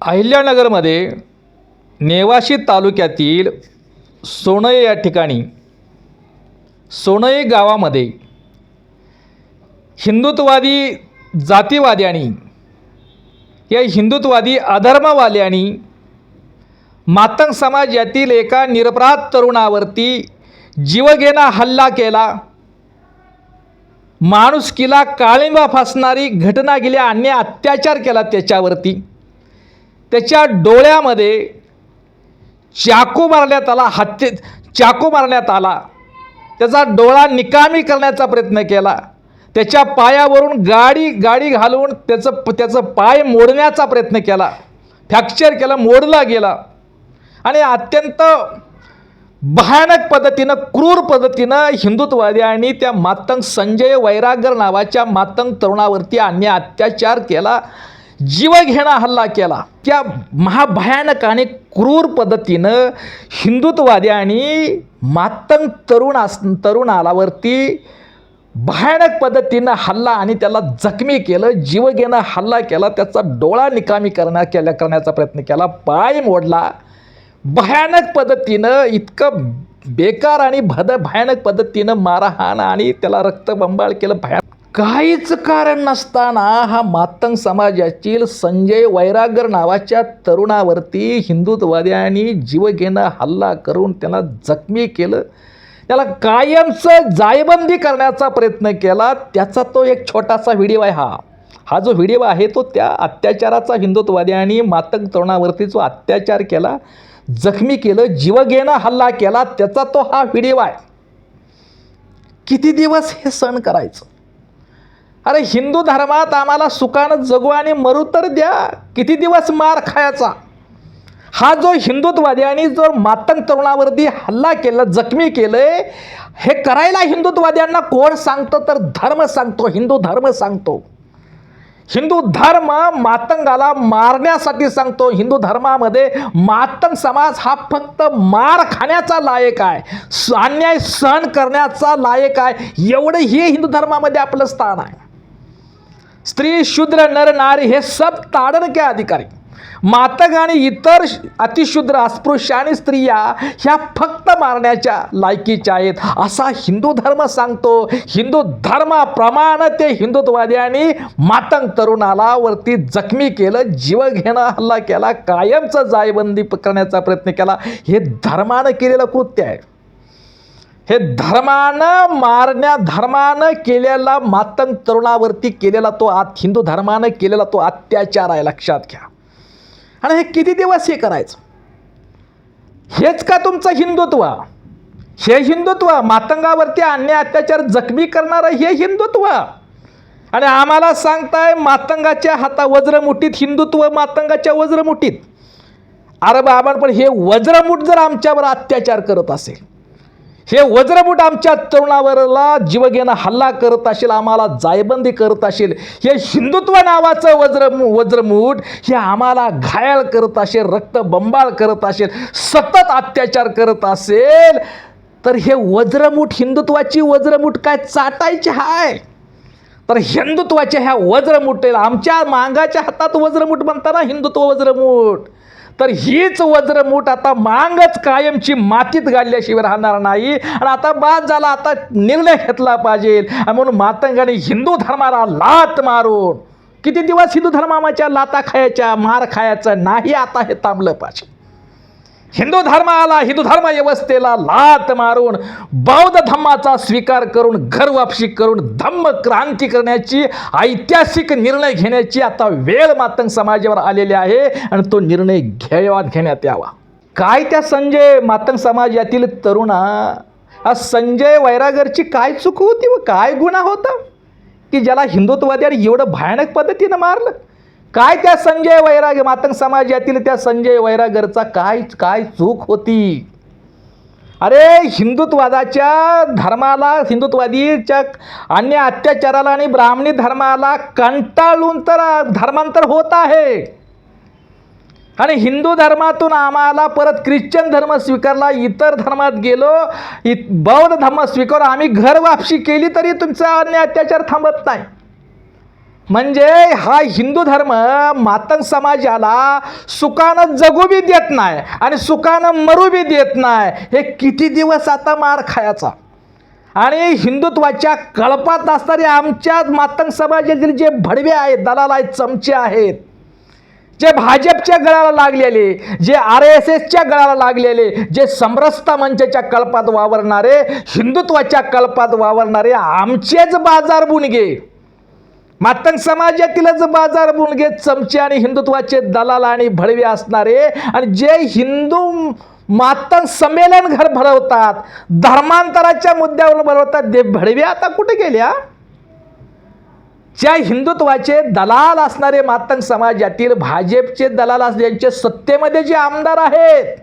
अहिल्यानगरमध्ये नेवाशी तालुक्यातील सोनई या ठिकाणी सोनई गावामध्ये हिंदुत्ववादी जातीवाद्यांनी या हिंदुत्ववादी अधर्मवाल्यांनी मातंग समाज यातील एका निरपराध तरुणावरती जीवघेणा हल्ला केला. माणुसकीला काळिंबा फासणारी घटना गेली अन्य अत्याचार केला त्याच्यावरती. त्याच्या डोळ्यामध्ये चाकू मारण्यात आला हत्ये चाकू मारण्यात आला. त्याचा डोळा निकामी करण्याचा प्रयत्न केला. त्याच्या पायावरून गाडी गाडी घालून त्याचं त्याचं पाय मोडण्याचा प्रयत्न केला. फ्रॅक्चर केला मोडला गेला. आणि अत्यंत भयानक पद्धतीनं क्रूर पद्धतीनं हिंदुत्ववादी आणि त्या मातंग संजय वैरागर नावाच्या मातंग तरुणावरती अन्य अत्याचार केला जीवघेणा हल्ला केला. त्या महाभयानक आणि क्रूर पद्धतीनं हिंदुत्ववादी आणि मातंग तरुण अस तरुणालावरती भयानक पद्धतीनं हल्ला आणि त्याला जखमी केलं जीवघेणं हल्ला केला त्याचा डोळा निकामी करण्या केल्या करण्याचा प्रयत्न केला पाय मोडला. भयानक पद्धतीनं इतकं बेकार आणि भद भयानक पद्धतीनं मारहाण आणि त्याला रक्तबंबाळ केलं भया काहीच कारण नसताना हा मातंग समाजातील संजय वैरागर नावाच्या तरुणावरती हिंदुत्ववाद्यांनी जीवघेणं हल्ला करून त्याला जखमी केलं. त्याला कायमचं जायबंदी करण्याचा प्रयत्न केला. त्याचा तो एक छोटासा व्हिडिओ आहे हा. हा जो व्हिडिओ आहे तो त्या अत्याचाराचा हिंदुत्ववाद्यांनी मातंग तरुणावरती जो अत्याचार केला जखमी केलं जीवघेणं हल्ला केला त्याचा तो हा व्हिडिओ आहे. किती दिवस हे सण करायचं? अरे हिंदू धर्मात आम्हाला सुखानं जगू आणि मरू तर द्या. किती दिवस मार खायचा? हा जो हिंदुत्ववाद्यांनी जो मातंग तरुणावरती हल्ला केला जखमी केलंय हे करायला हिंदुत्ववाद्यांना कोण सांगतो? तर धर्म सांगतो हिंदू धर्म सांगतो. हिंदू धर्म मातंगाला मारण्यासाठी सांगतो. हिंदू धर्मामध्ये मातंग समाज हा फक्त मार खाण्याचा लायक आहे. अन्याय सहन करण्याचा लायक आहे. एवढं हे हिंदू धर्मामध्ये आपलं स्थान आहे. स्त्री शूद्र नर नारी हे सब ताडणके अधिकारी. मातक आणि इतर श- अतिशूद्र अस्पृश्य आणि स्त्रिया ह्या फक्त मारण्याच्या लायकीच्या आहेत. असा हिंदू धर्म सांगतो हिंदू धर्माप्रमाणे ते हिंदुत्ववाद्यांनी मातंग तरुणाला वरती जखमी केलं जीव घेणं हल्ला केला कायमचं जायबंदी करण्याचा प्रयत्न केला. हे धर्मानं केलेलं कृत्य आहे. हे धर्मानं मारण्या धर्मानं केलेला मातंग तरुणावरती केलेला तो आत हिंदू धर्मानं केलेला तो अत्याचार आहे. लक्षात घ्या. आणि हे किती दिवस हे करायचं? हेच का तुमचं हिंदुत्व? हे हिंदुत्व मातंगावरती अन्य अत्याचार जखमी करणारं हे हिंदुत्व. आणि आम्हाला सांगताय मातंगाच्या हाता वज्रमुठीत हिंदुत्व मातंगाच्या वज्रमुठीत. अरे बाबा पण हे वज्रमुठ जर आमच्यावर अत्याचार करत असेल हे वज्रबूट आमच्या तरुणावरला जीवघेणं हल्ला करत असेल आम्हाला जायबंदी करत असेल हे हिंदुत्व नावाचं वज्र वज्रमुठ हे आम्हाला घायल करत असेल रक्तबंबाळ करत असेल सतत अत्याचार करत असेल तर हे वज्रमूठ हिंदुत्वाची वज्रमूठ काय चाटायची हाय? तर हिंदुत्वाच्या ह्या वज्रमुठेला आमच्या मांगाच्या हातात वज्रमूठ म्हणताना हिंदुत्व वज्रमूठ. तर हीच वज्रमूठ आता मांगच कायमची मातीत गाडल्याशिवाय राहणार नाही. आणि आता बाद झाला आता निर्णय घेतला पाहिजे. म्हणून मातंगाने हिंदू धर्माला लात मारून किती दिवस हिंदू धर्माच्या लाता खायच्या मार खायचं नाही आता हे थांबलं पाहिजे. हिंदू धर्माला हिंदू धर्म व्यवस्थेला लात मारून बौद्ध धम्माचा स्वीकार करून घर वापसी करून धम्म क्रांती करण्याची ऐतिहासिक निर्णय घेण्याची आता वेळ मातंग समाजावर आलेली आहे आणि तो निर्णय घेवात घेण्यात यावा. काय त्या संजय मातंग समाज यातील तरुणा? हा संजय वैरागरची काय चूक होती व काय गुन्हा होता? की ज्याला हिंदुत्ववाद्यांनी एवढं भयानक पद्धतीनं मारलं? काय त्या संजय वैराग? मातंग समाजातील त्या संजय वैरागरचा काय काय चूक होती? अरे हिंदुत्वादाच्या धर्माला हिंदुत्वादीच्या अन्य अत्याचाराला आणि ब्राह्मणी धर्माला कंटाळून तर धर्मांतर होत आहे. आणि हिंदू धर्मातून आम्हाला परत ख्रिश्चन धर्म स्वीकारला इतर धर्मात गेलो इ बौद्ध धर्म स्वीकार आम्ही घर वापशी केली तरी तुमचा अन्य अत्याचार थांबत नाही. म्हणजे हा हिंदू धर्म मातंग समाजाला सुखानं जगू बी देत नाही आणि सुखानं मरू बी देत नाही. हे किती दिवस आता मार खायचा? आणि हिंदुत्वाच्या कळपात असणारे आमच्या मातंग समाजातील जे भडवे आहेत दलाल आहेत चमचे आहेत जे भाजपच्या गळाला लागलेले जे आर एस एसच्या गळाला लागलेले जे समरसता मंचाच्या कल्पात वावरणारे हिंदुत्वाच्या कल्पात वावरणारे आमचेच बाजार बुणगे मातंग समाजातीलच बाजार मुलगे चमचे आणि हिंदुत्वाचे दलाल आणि भडवे असणारे आणि जे हिंदू मातंग संमेलन घर भरवतात धर्मांतराच्या मुद्द्यावर भरवतात ते भडवे आता कुठे गेल्या ज्या हिंदुत्वाचे दलाल असणारे मातंग समाजातील भाजपचे दलाल अस ज्यांचे सत्तेमध्ये जे आमदार आहेत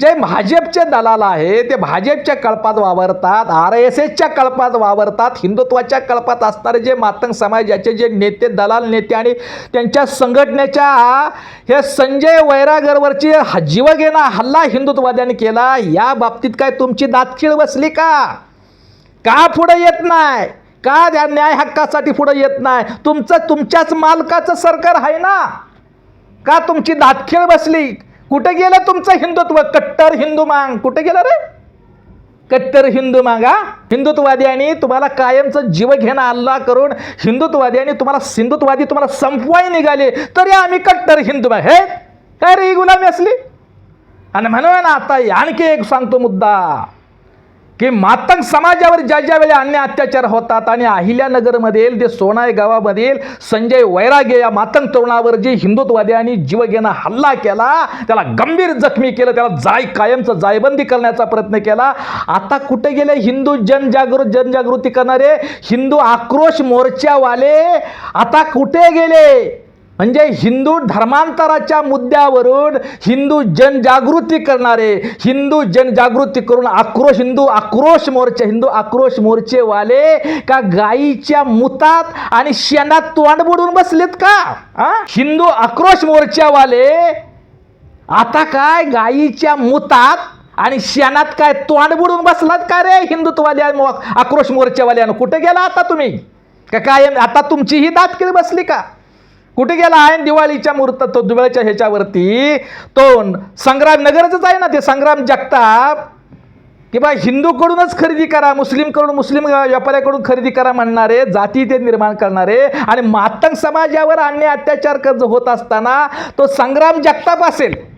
जे भाजपचे दलाल आहे ते भाजपच्या कळपात वावरतात आर एस एसच्या कळपात वावरतात हिंदुत्वाच्या कळपात असणारे जे मातंग समाजाचे जे नेते दलाल नेते आणि त्यांच्या संघटनेच्या हे संजय वैरागरवरची जीवघेणा हल्ला हिंदुत्ववाद्यांनी केला. या बाबतीत काय तुमची दातखीळ बसली का? का पुढं येत नाही? का त्या न्याय हक्कासाठी पुढं येत नाही? तुमचं तुमच्याच मालकाचं सरकार आहे ना? का तुमची दातखीळ बसली? कुठं गेलं तुमचं हिंदुत्व? कट्टर हिंदू मांग. कुठं गेलं रे? कट्टर हिंदू मागा हिंदुत्ववाद्यांनी तुम्हाला कायमचं जीव घेणं हल्ला करून हिंदुत्ववाद्यांनी तुम्हाला सिंधुत्वादी तुम्हाला संपवाय निघाले तरी आम्ही कट्टर हिंदू माग. हे? काय रे ही गुलामी असली? आणि म्हणून आता आणखी एक सांगतो मुद्दा. की मातंग समाजावर ज्या ज्या वेळी अन्य अत्याचार होतात आणि अहिल्यानगरमधील ते सोनाय गावामधील संजय वैरागे या मातंग तरुणावर जे हिंदुत्ववाद्यांनी जीवघेणा हल्ला केला त्याला गंभीर जखमी केलं त्याला जाय कायमचं जायबंदी करण्याचा प्रयत्न केला. आता कुठे गेले हिंदू जनजागृत जनजागृती करणारे हिंदू आक्रोश मोर्चावाले? आता कुठे गेले? म्हणजे हिंदू धर्मांतराच्या मुद्द्यावरून हिंदू जनजागृती करणारे हिंदू जनजागृती करून आक्रोश हिंदू आक्रोश मोर्चे हिंदू आक्रोश मोर्चेवाले का गायीच्या मुतात आणि शेणात तोंड बुडून बसलेत का? आ? हिंदू आक्रोश मोर्चावाले आता काय गायीच्या मुतात आणि शेणात काय तोंड बुडून बसलात का रे हिंदुत्ववादी आक्रोश मोर्चावाल्यानं कुठे गेला आता तुम्ही? का काय आता तुमची ही दातकिळी बसली का? कुठे गेला आहे? दिवाळीच्या मुहूर्त तो दिवाळीच्या ह्याच्यावरती. तो संग्राम नगरचंच आहे ना ते संग्राम जगताप. की बा हिंदूकडूनच खरेदी करा मुस्लिमकडून मुस्लिम व्यापाऱ्याकडून खरेदी करा म्हणणारे जाती ते निर्माण करणारे आणि मातंग समाजावर अन्य अत्याचार कर्ज होत असताना तो संग्राम जगताप असेल.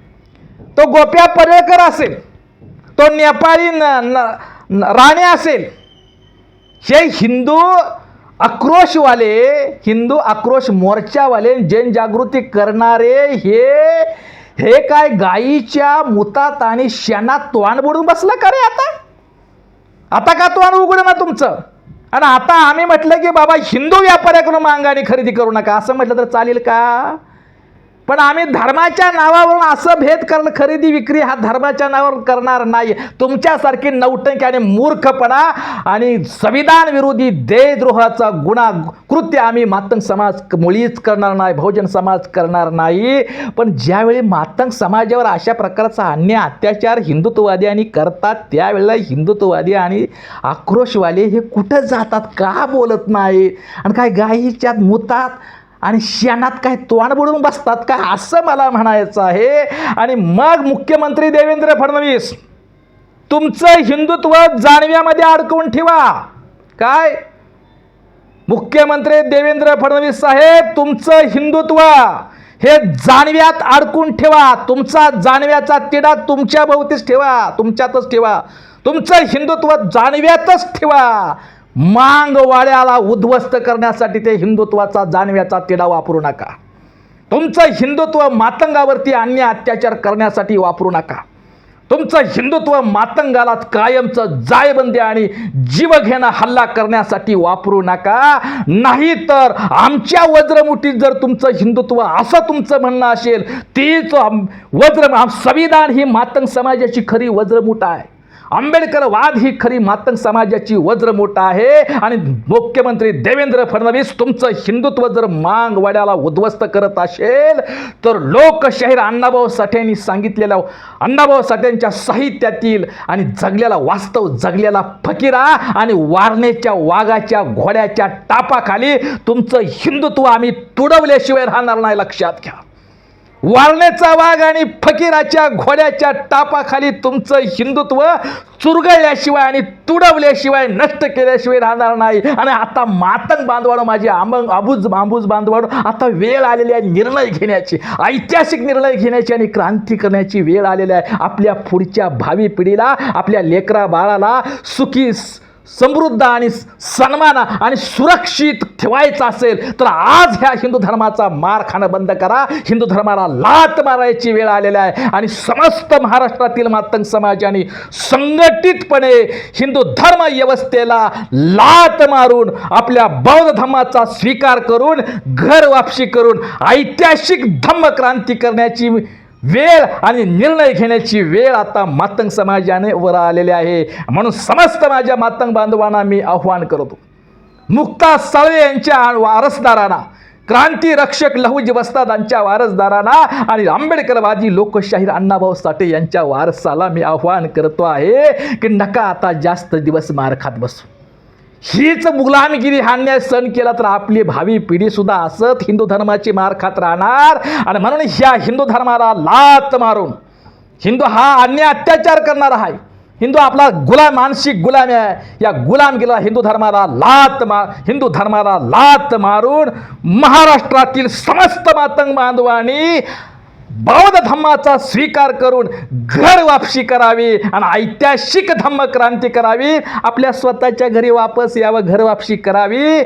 तो गोप्या परेळकर असेल. तो नेपाळी न- न- न- राणे असेल. हे हिंदू आक्रोशवाले हिंदू आक्रोश मोर्चावाले जनजागृती करणारे हे हे काय गायीच्या मुतात आणि शेणात तोंड बुडून बसलं का रे आता? आता का तोंड उघड ना तुमचं? आणि आता आम्ही म्हटलं की बाबा हिंदू व्यापाऱ्याकडून मांगाने खरेदी करू नका. असं म्हटलं तर चालेल का? पण आम्ही धर्माच्या नावावरून असं भेद कर खरेदी विक्री हा धर्माच्या नावावर करणार नाही तुमच्यासारखी नौटंकी आणि मूर्खपणा आणि संविधान विरोधी देशद्रोहाचा गुन्हा कृत्य आम्ही मातंग समाज मुळीच करणार नाही बहुजन समाज करणार नाही. पण ज्यावेळी मातंग समाजावर अशा प्रकारचा अन्य अत्याचार हिंदुत्ववादी आणि करतात त्यावेळेला हिंदुत्ववादी आणि आक्रोशवाले हे कुठं जातात? का बोलत नाही? आणि काय गायीच्यात मुतात? आणि शेणात काय तोंड बुडून बसतात का असं मला म्हणायचं आहे. आणि मग मुख्यमंत्री देवेंद्र फडणवीस तुमचं हिंदुत्व जाणव्यामध्ये अडकवून ठेवा. काय? मुख्यमंत्री देवेंद्र फडणवीस साहेब तुमचं हिंदुत्व हे जाणव्यात अडकून ठेवा. तुमचा जाणव्याचा तिढा तुमच्या भोवतीच ठेवा. तुमच्यातच ठेवा. तुमचं हिंदुत्व जाणव्यातच ठेवा. मांगवाड्याला उद्ध्वस्त करण्यासाठी ते हिंदुत्वाचा जाणव्याचा तिढा वापरू नका. तुमचं हिंदुत्व मातंगावरती अन्य अत्याचार करण्यासाठी वापरू नका. तुमचं हिंदुत्व मातंगाला कायमचं जायबंदी आणि जीवघेणं हल्ला करण्यासाठी वापरू नका. नाही तर आमच्या वज्रमुठीत जर तुमचं हिंदुत्व असं तुमचं म्हणणं असेल तीच वज्र संविधान ही मातंग समाजाची खरी वज्रमुठ आहे. आंबेडकरवाद ही खरी मातंग समाजाची वज्र मोठा आहे. आणि मुख्यमंत्री देवेंद्र फडणवीस तुमचं हिंदुत्व जर मांग वड्याला उद्ध्वस्त करत असेल तर लोकशाहीर अण्णाभाऊ साठेंनी सांगितलेल्या अण्णाभाऊ साठेंच्या साहित्यातील आणि जगलेला वास्तव जगलेला फकीरा आणि वारणेच्या वाघाच्या घोड्याच्या टापाखाली तुमचं हिंदुत्व आम्ही तुडवल्याशिवाय राहणार नाही लक्षात घ्या. वारणेचा वाघ आणि फकीराच्या घोड्याच्या टापाखाली तुमचं हिंदुत्व चुरगळल्याशिवाय आणि तुडवल्याशिवाय नष्ट केल्याशिवाय राहणार नाही. आणि आता मातंग बांधवाडो माझी आंबंग आबूज आंबूज बांधवाडो आता वेळ आलेली आहे निर्णय घेण्याची ऐतिहासिक निर्णय घेण्याची आणि क्रांती करण्याची वेळ आलेली आहे. आपल्या पुढच्या भावी पिढीला आपल्या लेकरा बाळाला सुखी समृद्ध आणि सन्मान आणि सुरक्षित ठेवायचं असेल तर आज ह्या हिंदू धर्माचा मार खाणं बंद करा. हिंदू धर्माला लात मारायची वेळ आलेली आहे. आणि समस्त महाराष्ट्रातील मातंग समाजाने संघटितपणे हिंदू धर्म व्यवस्थेला लात मारून आपल्या बौद्ध धर्माचा स्वीकार करून घर वापसी करून ऐतिहासिक धम्म क्रांती करण्याची वेळ आणि निर्णय घेण्याची वेळ आता मातंग समाजाने वर आलेली आहे. म्हणून समस्त माझ्या मातंग बांधवांना मी आव्हान करतो. मुक्ता साळवे यांच्या वारसदारांना क्रांती रक्षक लहुजी वस्तादांच्या वारसदारांना आणि आंबेडकरवादी लोकशाहीर अण्णाभाऊ साठे यांच्या वारसाला मी आव्हान करतो आहे की नका आता जास्त दिवस मार खात बसू. हीच मुघलामगिरी हाणण्या सण केला तर आपली भावी पिढीसुद्धा असत हिंदू धर्माची मार खात राहणार. आणि म्हणून ह्या हिंदू धर्माला लात मारून हिंदू हा अन्य अत्याचार करणार आहे. हिंदू आपला गुलाम मानसिक गुलाम आहे. या गुलामगिरीला हिंदू धर्माला लात मार हिंदू धर्माला लात मारून महाराष्ट्रातील समस्त मातंग बांधवांनी बौद्ध धम्माचा स्वीकार करून घर वापसी करावी आणि ऐतिहासिक धम्म क्रांती करावी आपल्या स्वतःच्या घरी वापस यावं घर वापसी करावी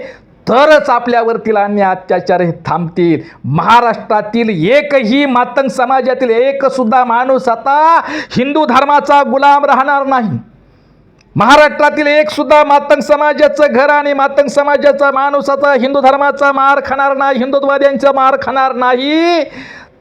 तरच आपल्यावरतील अन्य अत्याचार हे थांबतील. महाराष्ट्रातील एकही मातंग समाजातील एकसुद्धा माणूस आता हिंदू धर्माचा गुलाम राहणार नाही. महाराष्ट्रातील एक सुद्धा मातंग समाजाचं घर आणि मातंग समाजाचा माणूस आता हिंदू धर्माचा मार खाणार नाही हिंदुत्ववाद्यांचा मार खाणार नाही.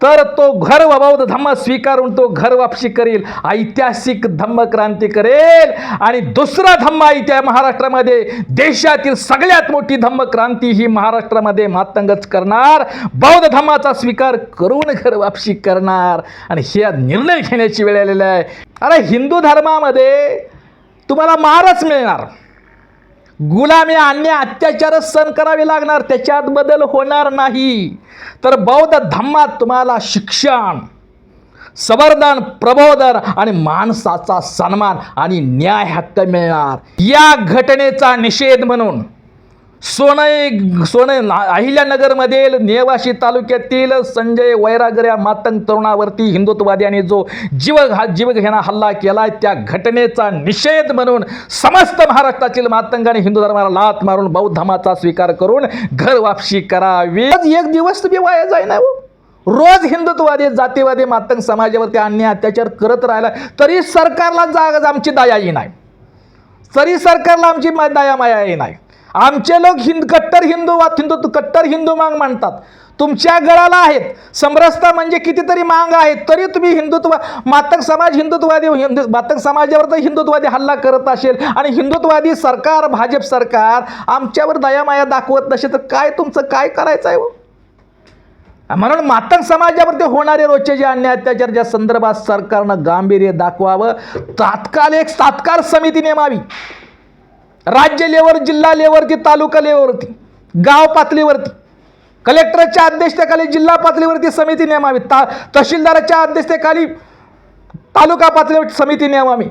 तर तो घर व बौद्ध धम्म स्वीकारून तो घर वापसी करील. ऐतिहासिक धम्म क्रांती करेल. आणि दुसरा धम्म ऐतिहा महाराष्ट्रामध्ये. देशातील सगळ्यात मोठी धम्म क्रांती ही महाराष्ट्रामध्ये मातंगच करणार. बौद्ध धम्माचा स्वीकार करून घर वापसी करणार. आणि हे निर्णय घेण्याची वेळ आलेला आहे. अरे हिंदू धर्मामध्ये तुम्हाला मारच मिळणार. गुलामी अन्य अत्याचारच सहन करावे लागणार त्याच्यात बदल होणार नाही. तर बौद्ध धम्मात तुम्हाला शिक्षण संवर्धन प्रबोधन आणि माणसाचा सन्मान आणि न्याय हक्क मिळणार. या घटनेचा निषेध म्हणून सोनई सोनई अहिल्यानगरमधील नेवाशी तालुक्यातील संजय वैरागर या मातंग तरुणावरती हिंदुत्ववाद्यांनी जो जीव घा जीवघेणा हल्ला केला त्या घटनेचा निषेध म्हणून समस्त महाराष्ट्रातील मातंगाने हिंदू धर्माला लात मारून बौद्ध धर्माचा स्वीकार करून घर वापसी करावी. एक दिवस तुम्ही वाया जाई ना हो. रोज हिंदुत्ववादी जातीवादी मातंग समाजावरती अन्याय अत्याचार करत राहिला तरी सरकारला जाग आमची दयाही नाही. तरी सरकारला आमची मा- दया मायाही नाही. आमचे लोक हिंद कट्टर हिंदू हिंदू कट्टर हिंदू मांग मांडतात. तुमच्या गळाला आहेत. समरसता म्हणजे कितीतरी मांग आहेत. तरी तुम्ही हिंदुत्व मातंग समाज हिंदुत्ववादी हिंदू मातंग समाजावर तर हिंदुत्ववादी हल्ला करत असेल आणि हिंदुत्ववादी सरकार भाजप सरकार आमच्यावर दयामाया दाखवत नसेल तर काय तुमचं काय करायचं आहे हो? म्हणून मातंग समाजावरती होणारे रोजचे जे अन्याय अत्याचार संदर्भात सरकारनं गांभीर्य दाखवावं तात्काळ एक तात्काळ समिती नेमावी. राज्य लेवर जिल्हा लेवरती तालुका लेवरती गाव पातळीवरती. कलेक्टरच्या अध्यक्षतेखाली जिल्हा पातळीवरती समिती नेमावी. ता तहसीलदाराच्या अध्यक्षतेखाली तालुका पातळीवर समिती नेमावी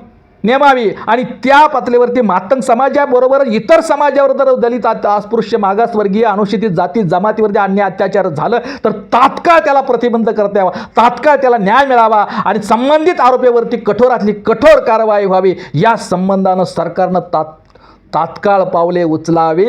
नेमावी. आणि त्या पातळीवरती मातंग समाजाबरोबर इतर समाजावर जर दलित अस्पृश्य मागासवर्गीय अनुसूचित जाती जमातीवरती अन्याय अत्याचार झालं तर तात्काळ त्याला प्रतिबंध करता यावा. तात्काळ त्याला न्याय मिळावा आणि संबंधित आरोपीवरती कठोरातली कठोर कारवाई व्हावी. या संबंधानं सरकारनं तात तात्काळ पावले उचलावी.